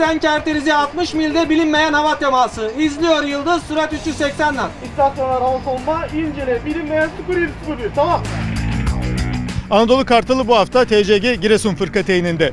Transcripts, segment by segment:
380 kerterizi 60 milde bilinmeyen hava teması. İzliyor Yıldız sürat 380 knot. İstasyonlar hava savunma incele bilinmeyen 0701 tamam. Anadolu Kartalı bu hafta TCG Giresun fırkateyninde.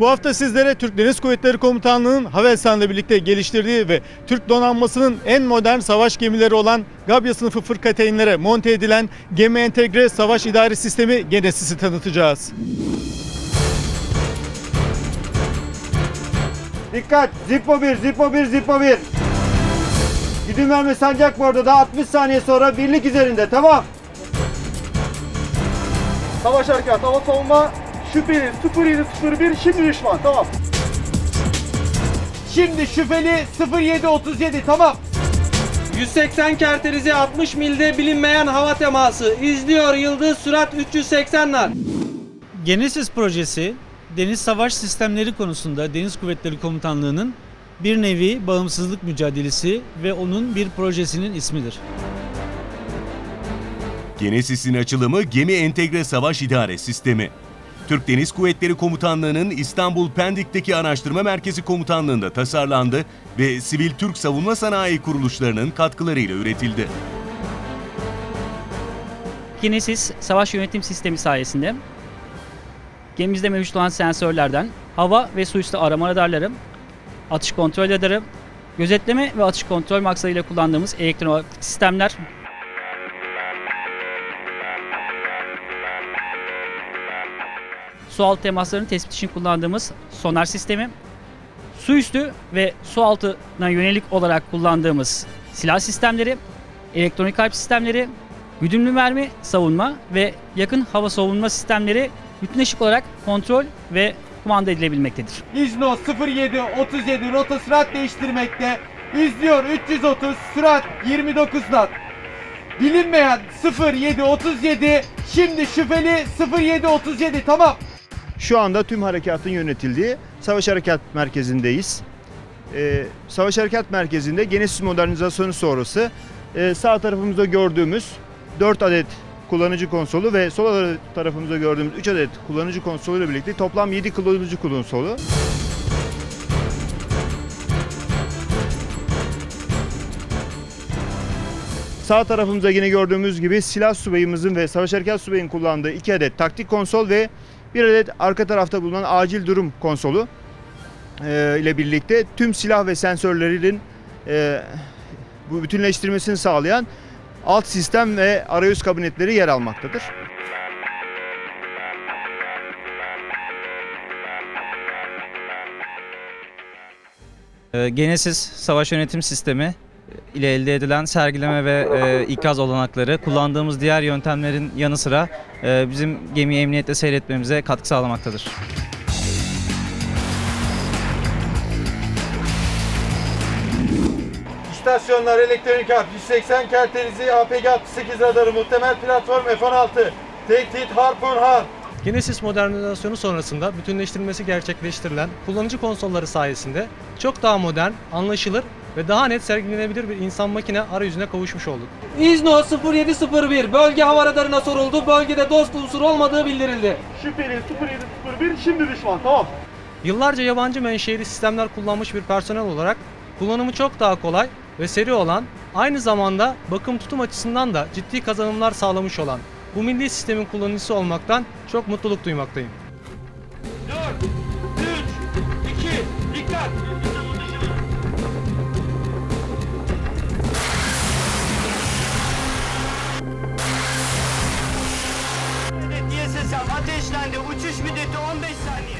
Bu hafta sizlere Türk Deniz Kuvvetleri Komutanlığı'nın Havelsan'la birlikte geliştirdiği ve Türk donanmasının en modern savaş gemileri olan Gabya sınıfı fırkateynlere monte edilen Gemi Entegre Savaş İdari Sistemi Genesis'i tanıtacağız. Dikkat! Zippo 1, Zippo 1, Zippo 1. Güdüm verme sancak da 60 saniye sonra birlik üzerinde tamam. Savaş harekat hava savunma şüpheli 0701 şimdi düşman tamam. Şimdi şüpheli 0737 tamam. 180 kerterizi 60 milde bilinmeyen hava teması. İzliyor Yıldız sürat 380 knot. Genesis projesi deniz savaş sistemleri konusunda Deniz Kuvvetleri Komutanlığı'nın bir nevi bağımsızlık mücadelesi ve onun bir projesinin ismidir. Genesis'in açılımı Gemi Entegre Savaş İdare Sistemi. Türk Deniz Kuvvetleri Komutanlığı'nın İstanbul Pendik'teki Araştırma Merkezi Komutanlığı'nda tasarlandı ve sivil Türk savunma sanayi kuruluşlarının katkılarıyla üretildi. Kinesis savaş yönetim sistemi sayesinde gemimizde mevcut olan sensörlerden hava ve su üstü arama radarları, atış kontrol radarı, gözetleme ve atış kontrol maksadıyla kullandığımız elektronik sistemler, su altı temaslarının tespit için kullandığımız sonar sistemi, su üstü ve su altına yönelik olarak kullandığımız silah sistemleri, elektronik harp sistemleri, güdümlü mermi savunma ve yakın hava savunma sistemleri bütünleşik olarak kontrol ve kumanda edilebilmektedir. İzno 0737 rota sürat değiştirmekte. İzliyor 330 sürat 29 knot. Bilinmeyen 0737 şimdi şüpheli 0737 tamam. Şu anda tüm harekatın yönetildiği Savaş Harekat Merkezi'ndeyiz. Ee, Savaş Harekat Merkezi'nde Genesis modernizasyonu sonrası e, sağ tarafımızda gördüğümüz 4 adet kullanıcı konsolu ve sol tarafımızda gördüğümüz 3 adet kullanıcı konsolu ile birlikte toplam 7 kullanıcı konsolu. Sağ tarafımızda yine gördüğümüz gibi silah subayımızın ve savaş harekat subayının kullandığı 2 adet taktik konsol ve bir adet arka tarafta bulunan acil durum konsolu e, ile birlikte tüm silah ve sensörlerin e, bu bütünleştirmesini sağlayan alt sistem ve arayüz kabinetleri yer almaktadır. Ee, Genesis savaş yönetim sistemi ile elde edilen sergileme ve e, ikaz olanakları kullandığımız diğer yöntemlerin yanı sıra e, bizim gemiyi emniyetle seyretmemize katkı sağlamaktadır. İstasyonlar elektronik harp 180 kerterizi APG 68 radarı muhtemel platform F-16 tehdit harpun harp Genesis modernizasyonu sonrasında bütünleştirilmesi gerçekleştirilen kullanıcı konsolları sayesinde çok daha modern, anlaşılır ve daha net sergilenebilir bir insan makine arayüzüne kavuşmuş olduk. İzno 0701 bölge hava radarına soruldu. Bölgede dost unsur olmadığı bildirildi. Şüpheli 0701 şimdi düşman tamam. Yıllarca yabancı menşeli sistemler kullanmış bir personel olarak kullanımı çok daha kolay ve seri olan, aynı zamanda bakım tutum açısından da ciddi kazanımlar sağlamış olan bu milli sistemin kullanıcısı olmaktan çok mutluluk duymaktayım. 4, 3, 2, dikkat. Ateşlendi. Uçuş müddeti 15 saniye.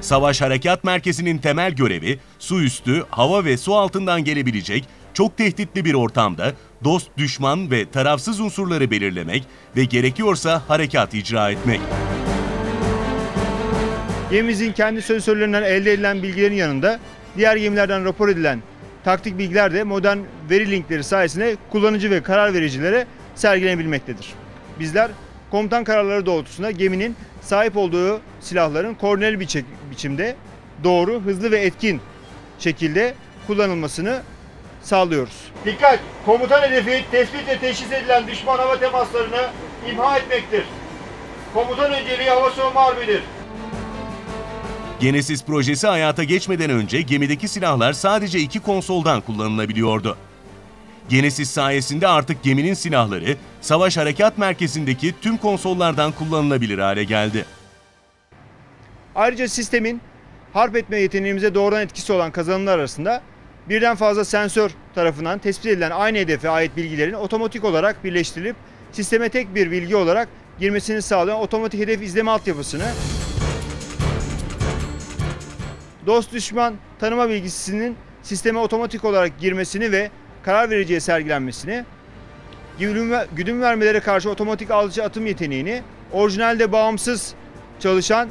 Savaş Harekat Merkezi'nin temel görevi su üstü, hava ve su altından gelebilecek çok tehditli bir ortamda dost, düşman ve tarafsız unsurları belirlemek ve gerekiyorsa harekat icra etmek. Gemimizin kendi sensörlerinden elde edilen bilgilerin yanında diğer gemilerden rapor edilen taktik bilgiler de modern veri linkleri sayesinde kullanıcı ve karar vericilere sergilenebilmektedir. Bizler komutan kararları doğrultusunda geminin sahip olduğu silahların koordineli bir biçimde doğru, hızlı ve etkin şekilde kullanılmasını sağlıyoruz. Dikkat! Komutan hedefi tespit ve teşhis edilen düşman hava temaslarını imha etmektir. Komutan önceliği hava savunma harbidir. Genesis projesi hayata geçmeden önce gemideki silahlar sadece iki konsoldan kullanılabiliyordu. Genesis sayesinde artık geminin silahları Savaş Harekat Merkezi'ndeki tüm konsollardan kullanılabilir hale geldi. Ayrıca sistemin harp etme yeteneğimize doğrudan etkisi olan kazanımlar arasında birden fazla sensör tarafından tespit edilen aynı hedefe ait bilgilerin otomatik olarak birleştirilip sisteme tek bir bilgi olarak girmesini sağlayan otomatik hedef izleme altyapısını dost düşman tanıma bilgisinin sisteme otomatik olarak girmesini ve karar vericiye sergilenmesini, güdüm, vermelere karşı otomatik alıcı atım yeteneğini, orijinalde bağımsız çalışan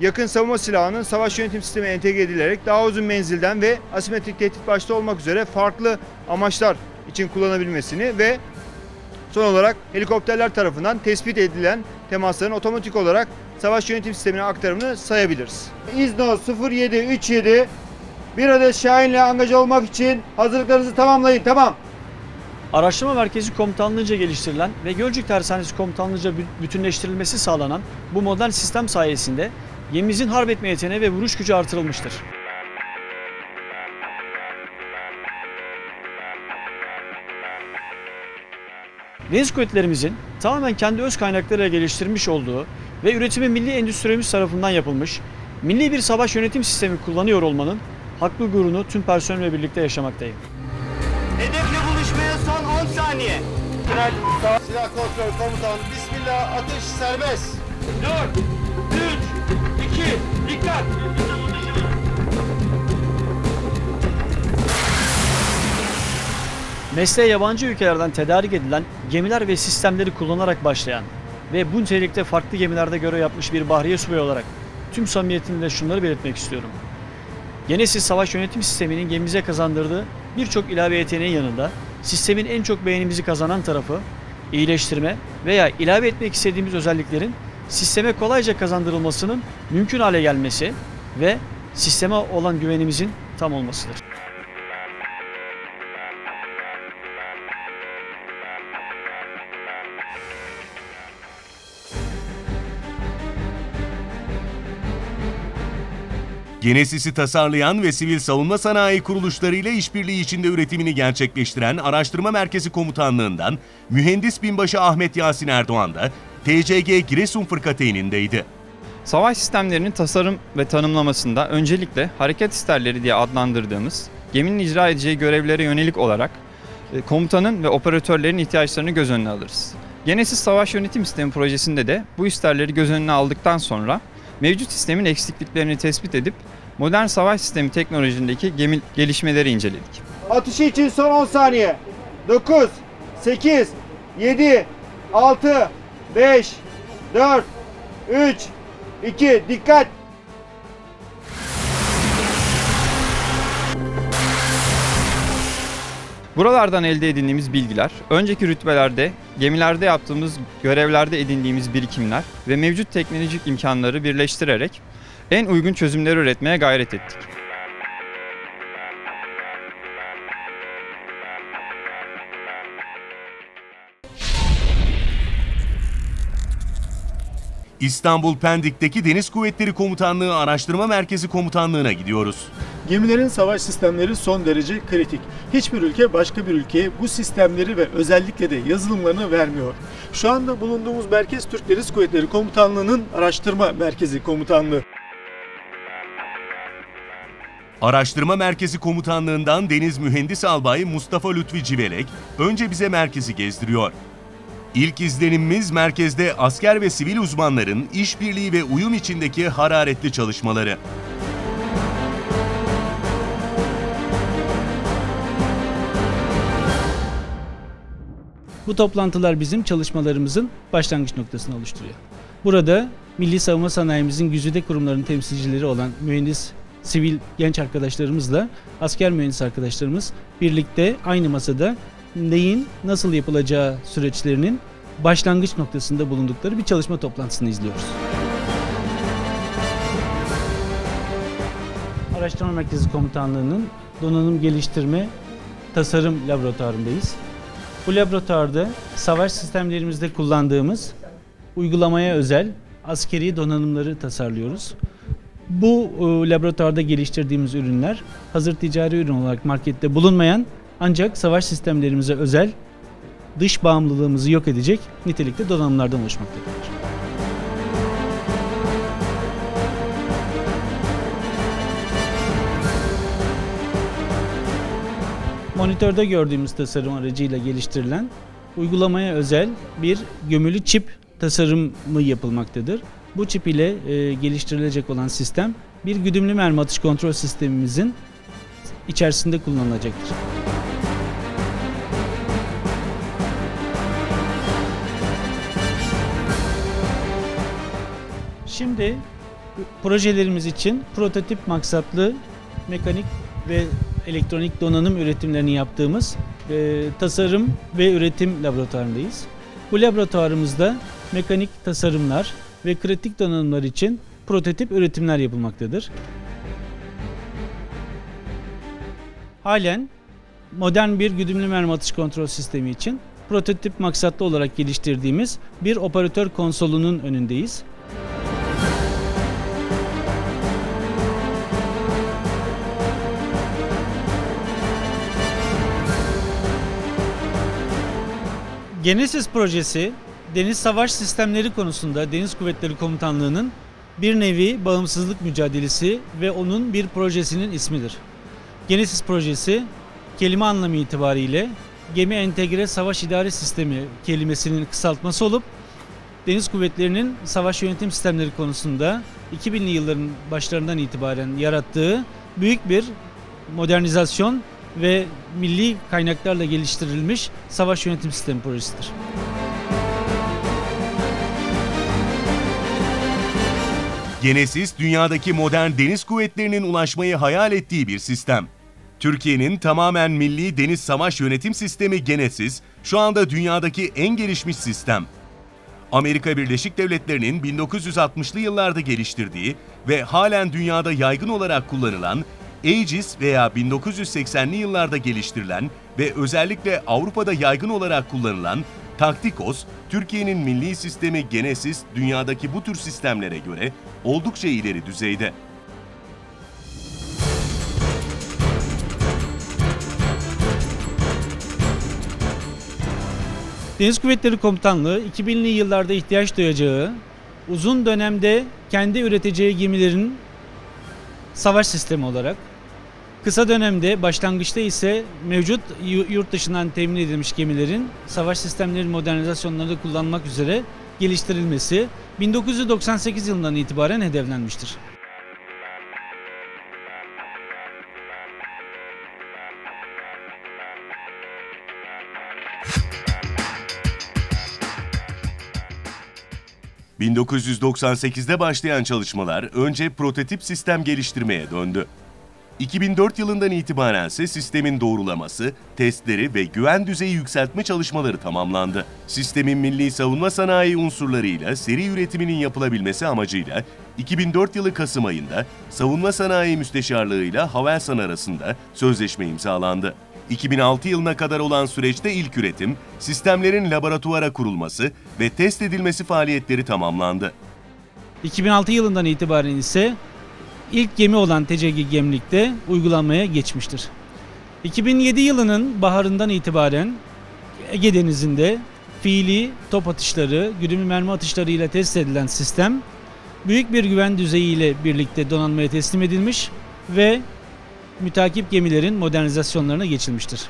yakın savunma silahının savaş yönetim sistemi entegre edilerek daha uzun menzilden ve asimetrik tehdit başta olmak üzere farklı amaçlar için kullanabilmesini ve son olarak helikopterler tarafından tespit edilen temasların otomatik olarak savaş yönetim sistemine aktarımını sayabiliriz. İzno 0737 bir adet Şahin'le angaja olmak için hazırlıklarınızı tamamlayın. Tamam. Araştırma Merkezi Komutanlığı'nca geliştirilen ve Gölcük Tersanesi Komutanlığı'nca bü- bütünleştirilmesi sağlanan bu modern sistem sayesinde gemimizin harp etme yeteneği ve vuruş gücü artırılmıştır. Deniz kuvvetlerimizin tamamen kendi öz kaynaklarıyla geliştirmiş olduğu ve üretimi milli endüstrimiz tarafından yapılmış, milli bir savaş yönetim sistemi kullanıyor olmanın haklı gururunu tüm personelimle birlikte yaşamaktayım. Hedefle buluşmaya son 10 saniye. Silah kontrol komutan. Bismillah atış serbest. 4, 3, 2, dikkat. Mesleğe yabancı ülkelerden tedarik edilen gemiler ve sistemleri kullanarak başlayan ve bu nitelikte farklı gemilerde görev yapmış bir bahriye subayı olarak tüm samimiyetimle şunları belirtmek istiyorum. Genesis Savaş Yönetim Sistemi'nin gemimize kazandırdığı birçok ilave yeteneğin yanında sistemin en çok beğenimizi kazanan tarafı iyileştirme veya ilave etmek istediğimiz özelliklerin sisteme kolayca kazandırılmasının mümkün hale gelmesi ve sisteme olan güvenimizin tam olmasıdır. Genesis'i tasarlayan ve sivil savunma sanayi kuruluşlarıyla işbirliği içinde üretimini gerçekleştiren Araştırma Merkezi Komutanlığından Mühendis Binbaşı Ahmet Yasin Erdoğan da TCG Giresun Fırkateynindeydi. Savaş sistemlerinin tasarım ve tanımlamasında öncelikle hareket isterleri diye adlandırdığımız geminin icra edeceği görevlere yönelik olarak e, komutanın ve operatörlerin ihtiyaçlarını göz önüne alırız. Genesis Savaş Yönetim Sistemi projesinde de bu isterleri göz önüne aldıktan sonra mevcut sistemin eksikliklerini tespit edip modern savaş sistemi teknolojisindeki gemi gelişmeleri inceledik. Atışı için son 10 saniye. 9, 8, 7, 6, 5, 4, 3, 2, dikkat. Buralardan elde edindiğimiz bilgiler, önceki rütbelerde, gemilerde yaptığımız görevlerde edindiğimiz birikimler ve mevcut teknolojik imkanları birleştirerek en uygun çözümleri üretmeye gayret ettik. İstanbul Pendik'teki Deniz Kuvvetleri Komutanlığı Araştırma Merkezi Komutanlığı'na gidiyoruz. Gemilerin savaş sistemleri son derece kritik. Hiçbir ülke başka bir ülkeye bu sistemleri ve özellikle de yazılımlarını vermiyor. Şu anda bulunduğumuz merkez Türk Deniz Kuvvetleri Komutanlığı'nın araştırma merkezi komutanlığı. Araştırma Merkezi Komutanlığından Deniz Mühendis Albay Mustafa Lütfi Civelek önce bize merkezi gezdiriyor. İlk izlenimimiz merkezde asker ve sivil uzmanların işbirliği ve uyum içindeki hararetli çalışmaları. Bu toplantılar bizim çalışmalarımızın başlangıç noktasını oluşturuyor. Burada milli savunma sanayimizin güzide kurumlarının temsilcileri olan mühendis, sivil genç arkadaşlarımızla asker mühendis arkadaşlarımız birlikte aynı masada neyin nasıl yapılacağı süreçlerinin başlangıç noktasında bulundukları bir çalışma toplantısını izliyoruz. Araştırma Merkezi Komutanlığı'nın donanım geliştirme tasarım laboratuvarındayız. Bu laboratuvarda savaş sistemlerimizde kullandığımız uygulamaya özel askeri donanımları tasarlıyoruz. Bu e, laboratuvarda geliştirdiğimiz ürünler hazır ticari ürün olarak markette bulunmayan ancak savaş sistemlerimize özel dış bağımlılığımızı yok edecek nitelikte donanımlardan oluşmaktadır. Monitörde gördüğümüz tasarım aracıyla geliştirilen uygulamaya özel bir gömülü çip tasarımı yapılmaktadır. Bu çip ile e, geliştirilecek olan sistem bir güdümlü mermi atış kontrol sistemimizin içerisinde kullanılacaktır. Şimdi projelerimiz için prototip maksatlı mekanik ve elektronik donanım üretimlerini yaptığımız e, tasarım ve üretim laboratuvarındayız. Bu laboratuvarımızda mekanik tasarımlar ve kritik donanımlar için prototip üretimler yapılmaktadır. Halen modern bir güdümlü mermi atış kontrol sistemi için prototip maksatlı olarak geliştirdiğimiz bir operatör konsolunun önündeyiz. Genesis projesi deniz savaş sistemleri konusunda Deniz Kuvvetleri Komutanlığı'nın bir nevi bağımsızlık mücadelesi ve onun bir projesinin ismidir. Genesis projesi kelime anlamı itibariyle Gemi Entegre Savaş İdare Sistemi kelimesinin kısaltması olup Deniz Kuvvetleri'nin savaş yönetim sistemleri konusunda 2000'li yılların başlarından itibaren yarattığı büyük bir modernizasyon ve milli kaynaklarla geliştirilmiş savaş yönetim sistemi projesidir. Genesis, dünyadaki modern deniz kuvvetlerinin ulaşmayı hayal ettiği bir sistem. Türkiye'nin tamamen milli deniz savaş yönetim sistemi Genesis, şu anda dünyadaki en gelişmiş sistem. Amerika Birleşik Devletleri'nin 1960'lı yıllarda geliştirdiği ve halen dünyada yaygın olarak kullanılan Aegis veya 1980'li yıllarda geliştirilen ve özellikle Avrupa'da yaygın olarak kullanılan Taktikos, Türkiye'nin milli sistemi Genesis dünyadaki bu tür sistemlere göre oldukça ileri düzeyde. Deniz Kuvvetleri Komutanlığı 2000'li yıllarda ihtiyaç duyacağı uzun dönemde kendi üreteceği gemilerin savaş sistemi olarak kısa dönemde başlangıçta ise mevcut yurt dışından temin edilmiş gemilerin savaş sistemleri modernizasyonlarında kullanmak üzere geliştirilmesi 1998 yılından itibaren hedeflenmiştir. ...1998'de başlayan çalışmalar önce prototip sistem geliştirmeye döndü. 2004 yılından itibaren ise sistemin doğrulaması, testleri ve güven düzeyi yükseltme çalışmaları tamamlandı. Sistemin milli savunma sanayi unsurlarıyla seri üretiminin yapılabilmesi amacıyla 2004 yılı Kasım ayında Savunma Sanayi Müsteşarlığıyla Havelsan arasında sözleşme imzalandı. 2006 yılına kadar olan süreçte ilk üretim, sistemlerin laboratuvara kurulması ve test edilmesi faaliyetleri tamamlandı. 2006 yılından itibaren ise ilk gemi olan TCG Gemlik'te uygulanmaya geçmiştir. 2007 yılının baharından itibaren Ege Denizi'nde fiili top atışları, güdümlü mermi atışları ile test edilen sistem büyük bir güven düzeyi ile birlikte donanmaya teslim edilmiş ve mütakip gemilerin modernizasyonlarına geçilmiştir.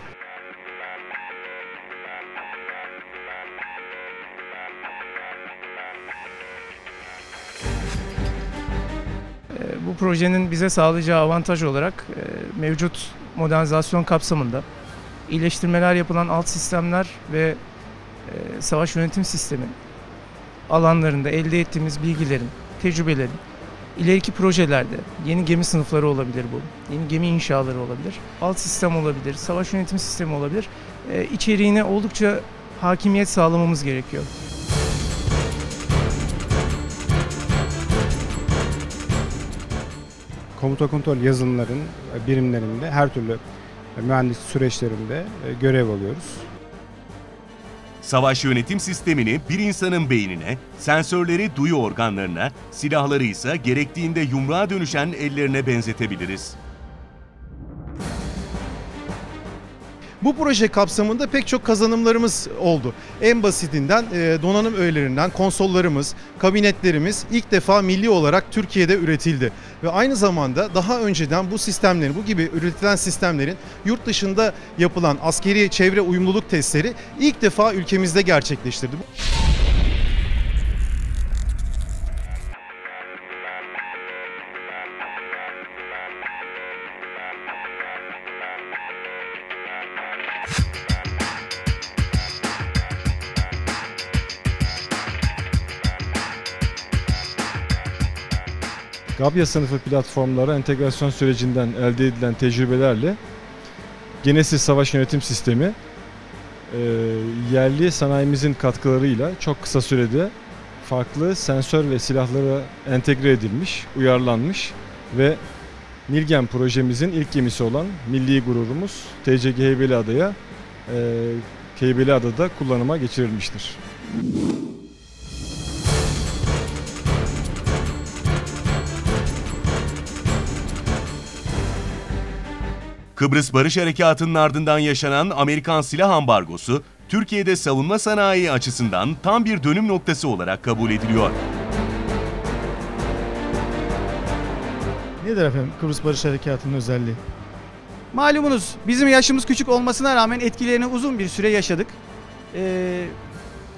Projenin bize sağlayacağı avantaj olarak e, mevcut modernizasyon kapsamında iyileştirmeler yapılan alt sistemler ve e, savaş yönetim sistemi alanlarında elde ettiğimiz bilgilerin, tecrübelerin ileriki projelerde yeni gemi sınıfları olabilir bu, yeni gemi inşaları olabilir, alt sistem olabilir, savaş yönetim sistemi olabilir. E, içeriğine oldukça hakimiyet sağlamamız gerekiyor. Komuta kontrol yazılımların e, birimlerinde her türlü e, mühendis süreçlerinde e, görev alıyoruz. Savaş yönetim sistemini bir insanın beynine, sensörleri duyu organlarına, silahları ise gerektiğinde yumruğa dönüşen ellerine benzetebiliriz. Bu proje kapsamında pek çok kazanımlarımız oldu. En basitinden e, donanım öğelerinden konsollarımız, kabinetlerimiz ilk defa milli olarak Türkiye'de üretildi. Ve aynı zamanda daha önceden bu sistemlerin, bu gibi üretilen sistemlerin yurt dışında yapılan askeri çevre uyumluluk testleri ilk defa ülkemizde gerçekleştirdi. Gabya sınıfı platformlara entegrasyon sürecinden elde edilen tecrübelerle Genesis Savaş Yönetim Sistemi e, yerli sanayimizin katkılarıyla çok kısa sürede farklı sensör ve silahlara entegre edilmiş, uyarlanmış ve Nilgen projemizin ilk gemisi olan milli gururumuz TCG Heybeliada'ya e, Heybeliada'da kullanıma geçirilmiştir. Kıbrıs Barış Harekatı'nın ardından yaşanan Amerikan silah ambargosu, Türkiye'de savunma sanayi açısından tam bir dönüm noktası olarak kabul ediliyor. Nedir efendim Kıbrıs Barış Harekatı'nın özelliği? Malumunuz bizim yaşımız küçük olmasına rağmen etkilerini uzun bir süre yaşadık. Ee,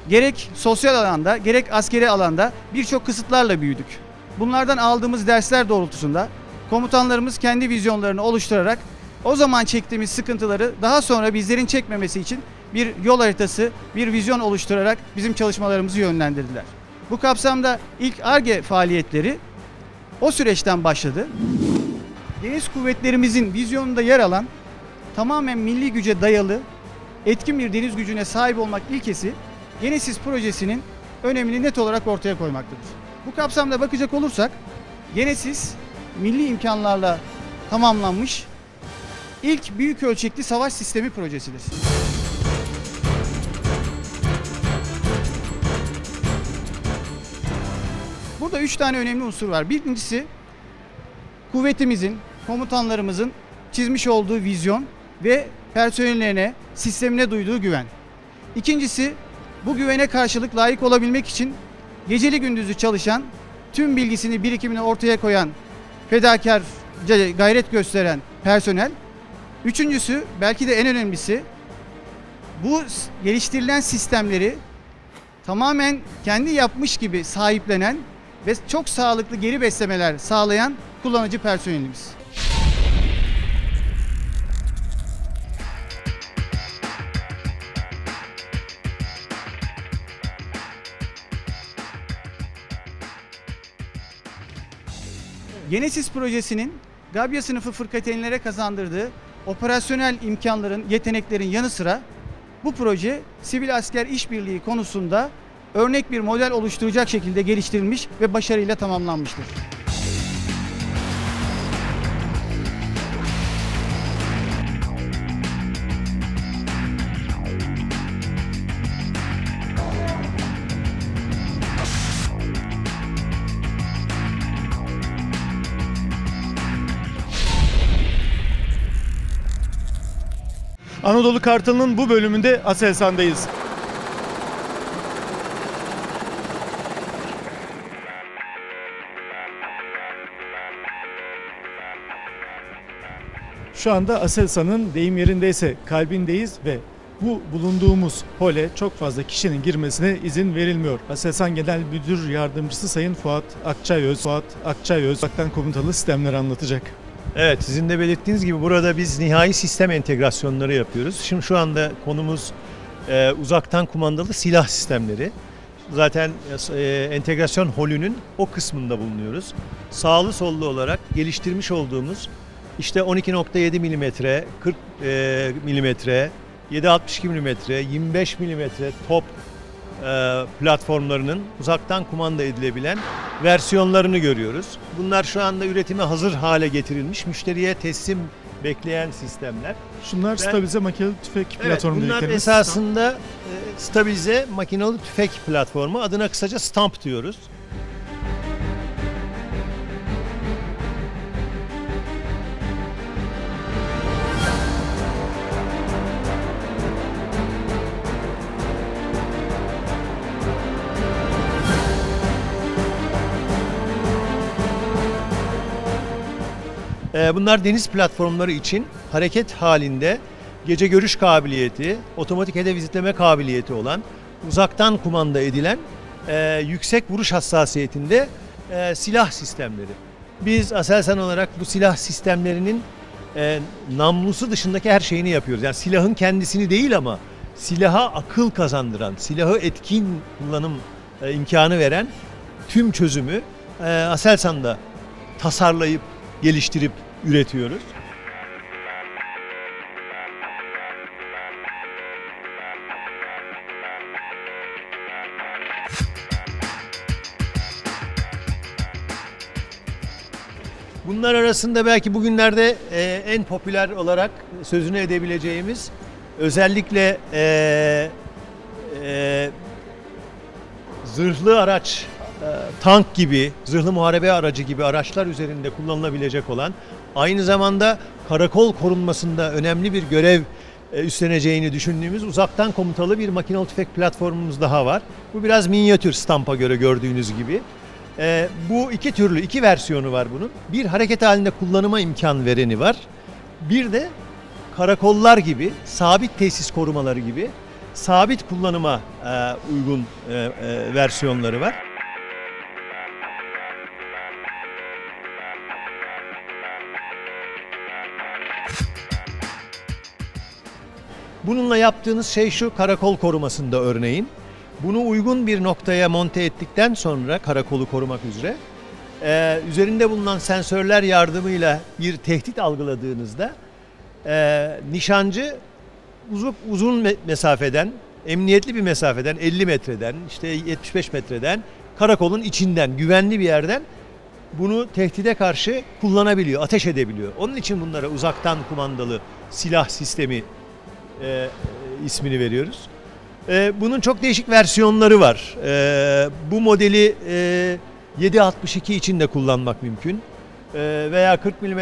gerek sosyal alanda gerek askeri alanda birçok kısıtlarla büyüdük. Bunlardan aldığımız dersler doğrultusunda komutanlarımız kendi vizyonlarını oluşturarak o zaman çektiğimiz sıkıntıları daha sonra bizlerin çekmemesi için bir yol haritası, bir vizyon oluşturarak bizim çalışmalarımızı yönlendirdiler. Bu kapsamda ilk ARGE faaliyetleri o süreçten başladı. Deniz kuvvetlerimizin vizyonunda yer alan tamamen milli güce dayalı etkin bir deniz gücüne sahip olmak ilkesi Genesis projesinin önemini net olarak ortaya koymaktadır. Bu kapsamda bakacak olursak Genesis milli imkanlarla tamamlanmış ilk büyük ölçekli savaş sistemi projesidir. Burada üç tane önemli unsur var. Birincisi kuvvetimizin, komutanlarımızın çizmiş olduğu vizyon ve personellerine, sistemine duyduğu güven. İkincisi bu güvene karşılık layık olabilmek için geceli gündüzü çalışan, tüm bilgisini, birikimini ortaya koyan, fedakar gayret gösteren personel. Üçüncüsü belki de en önemlisi bu geliştirilen sistemleri tamamen kendi yapmış gibi sahiplenen ve çok sağlıklı geri beslemeler sağlayan kullanıcı personelimiz. Genesis projesinin Gabya sınıfı fırkateynlere kazandırdığı operasyonel imkanların, yeteneklerin yanı sıra bu proje sivil asker işbirliği konusunda örnek bir model oluşturacak şekilde geliştirilmiş ve başarıyla tamamlanmıştır. Anadolu Kartalı'nın bu bölümünde Aselsan'dayız. Şu anda Aselsan'ın deyim yerindeyse kalbindeyiz ve bu bulunduğumuz hole çok fazla kişinin girmesine izin verilmiyor. Aselsan Genel Müdür Yardımcısı Sayın Fuat Akçayöz, Fuat Akçayöz uzaktan komutalı sistemleri anlatacak. Evet sizin de belirttiğiniz gibi burada biz nihai sistem entegrasyonları yapıyoruz. Şimdi şu anda konumuz e, uzaktan kumandalı silah sistemleri. Zaten e, entegrasyon holünün o kısmında bulunuyoruz. Sağlı sollu olarak geliştirmiş olduğumuz işte 12.7 milimetre, 40 e, milimetre, 7.62 mm, 25 mm top e, platformlarının uzaktan kumanda edilebilen versiyonlarını görüyoruz. Bunlar şu anda üretime hazır hale getirilmiş, müşteriye teslim bekleyen sistemler. Şunlar Ben- stabilize makinalı tüfek Evet, platformu bunlar dediklerimiz. esasında e, stabilize makinalı tüfek platformu. Adına kısaca STAMP diyoruz. Bunlar deniz platformları için hareket halinde gece görüş kabiliyeti, otomatik hedef izitleme kabiliyeti olan, uzaktan kumanda edilen e, yüksek vuruş hassasiyetinde e, silah sistemleri. Biz Aselsan olarak bu silah sistemlerinin e, namlusu dışındaki her şeyini yapıyoruz. Yani silahın kendisini değil ama silaha akıl kazandıran, silahı etkin kullanım e, imkanı veren tüm çözümü e, Aselsan'da tasarlayıp geliştirip üretiyoruz. Bunlar arasında belki bugünlerde e, en popüler olarak sözünü edebileceğimiz özellikle e, e, zırhlı araç, e, tank gibi, zırhlı muharebe aracı gibi araçlar üzerinde kullanılabilecek olan aynı zamanda karakol korunmasında önemli bir görev e, üstleneceğini düşündüğümüz uzaktan komutalı bir makinalı tüfek platformumuz daha var. Bu biraz minyatür stampa göre gördüğünüz gibi. E, bu iki türlü, iki versiyonu var bunun. Bir hareket halinde kullanıma imkan vereni var. Bir de karakollar gibi, sabit tesis korumaları gibi sabit kullanıma e, uygun versiyonları var. Bununla yaptığınız şey şu karakol korumasında örneğin. Bunu uygun bir noktaya monte ettikten sonra karakolu korumak üzere e, üzerinde bulunan sensörler yardımıyla bir tehdit algıladığınızda e, nişancı uzun, uzun me- mesafeden, emniyetli bir mesafeden 50 metreden, işte 75 metreden, karakolun içinden, güvenli bir yerden bunu tehdide karşı kullanabiliyor, ateş edebiliyor. Onun için bunlara uzaktan kumandalı silah sistemi e, ismini veriyoruz. E, bunun çok değişik versiyonları var. E, bu modeli e, 7.62 için de kullanmak mümkün. E, veya 40 mm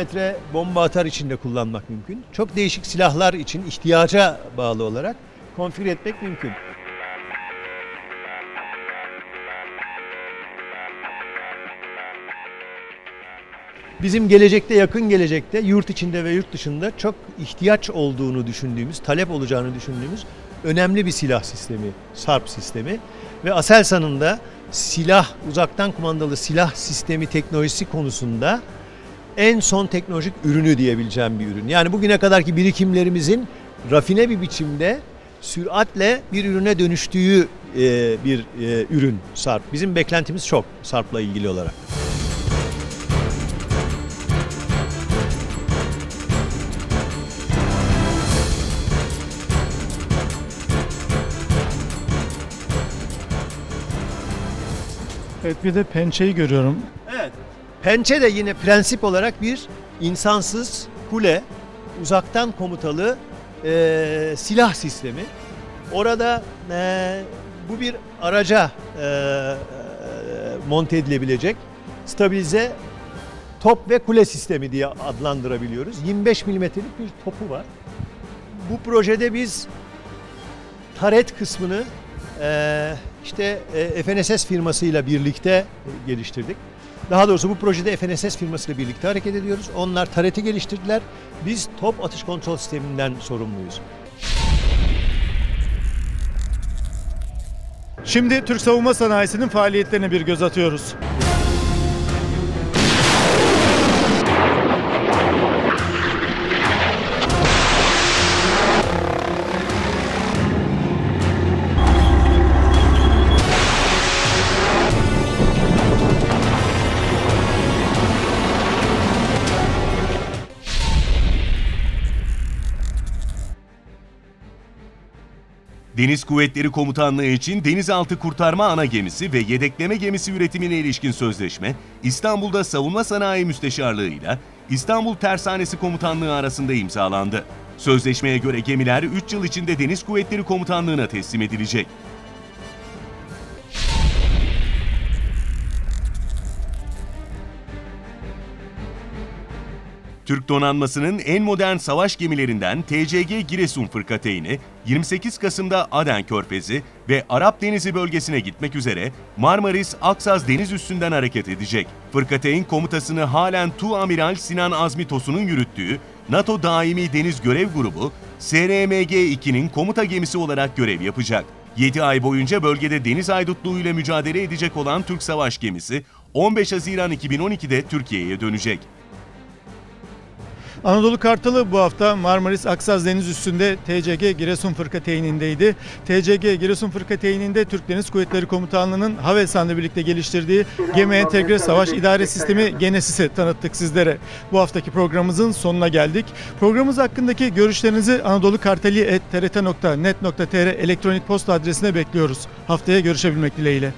bomba atar için de kullanmak mümkün. Çok değişik silahlar için ihtiyaca bağlı olarak konfigüre etmek mümkün. Bizim gelecekte, yakın gelecekte, yurt içinde ve yurt dışında çok ihtiyaç olduğunu düşündüğümüz, talep olacağını düşündüğümüz önemli bir silah sistemi, SARP sistemi. Ve Aselsan'ın da silah, uzaktan kumandalı silah sistemi teknolojisi konusunda en son teknolojik ürünü diyebileceğim bir ürün. Yani bugüne kadarki birikimlerimizin rafine bir biçimde süratle bir ürüne dönüştüğü e, bir e, ürün SARP. Bizim beklentimiz çok SARP'la ilgili olarak. Evet bir de pençeyi görüyorum. Evet. Pençe de yine prensip olarak bir insansız kule, uzaktan komutalı e, silah sistemi. Orada e, bu bir araca e, e, monte edilebilecek stabilize top ve kule sistemi diye adlandırabiliyoruz. 25 milimetrelik bir topu var. Bu projede biz taret kısmını işte e, FNSS firmasıyla birlikte geliştirdik. Daha doğrusu bu projede FNSS firmasıyla birlikte hareket ediyoruz. Onlar tareti geliştirdiler. Biz top atış kontrol sisteminden sorumluyuz. Şimdi Türk savunma sanayisinin faaliyetlerine bir göz atıyoruz. Deniz Kuvvetleri Komutanlığı için denizaltı kurtarma ana gemisi ve yedekleme gemisi üretimine ilişkin sözleşme İstanbul'da Savunma Sanayi Müsteşarlığı ile İstanbul Tersanesi Komutanlığı arasında imzalandı. Sözleşmeye göre gemiler 3 yıl içinde Deniz Kuvvetleri Komutanlığı'na teslim edilecek. Türk donanmasının en modern savaş gemilerinden TCG Giresun fırkateyni 28 Kasım'da Aden Körfezi ve Arap Denizi bölgesine gitmek üzere Marmaris Aksaz deniz üstünden hareket edecek. Fırkateyn komutasını halen Tu Amiral Sinan Azmi Tosun'un yürüttüğü NATO Daimi Deniz Görev Grubu SRMG-2'nin komuta gemisi olarak görev yapacak. 7 ay boyunca bölgede deniz aydutluğuyla mücadele edecek olan Türk savaş gemisi 15 Haziran 2012'de Türkiye'ye dönecek. Anadolu Kartalı bu hafta Marmaris Aksaz Deniz üstünde TCG Giresun Fırkateynindeydi. TCG Giresun Fırkateyninde Türk Deniz Kuvvetleri Komutanlığı'nın Havelsan'la birlikte geliştirdiği Gemi Entegre Savaş İdare Sistemi Genesis'i tanıttık sizlere. Bu haftaki programımızın sonuna geldik. Programımız hakkındaki görüşlerinizi anadolukartali.trt.net.tr elektronik posta adresine bekliyoruz. Haftaya görüşebilmek dileğiyle.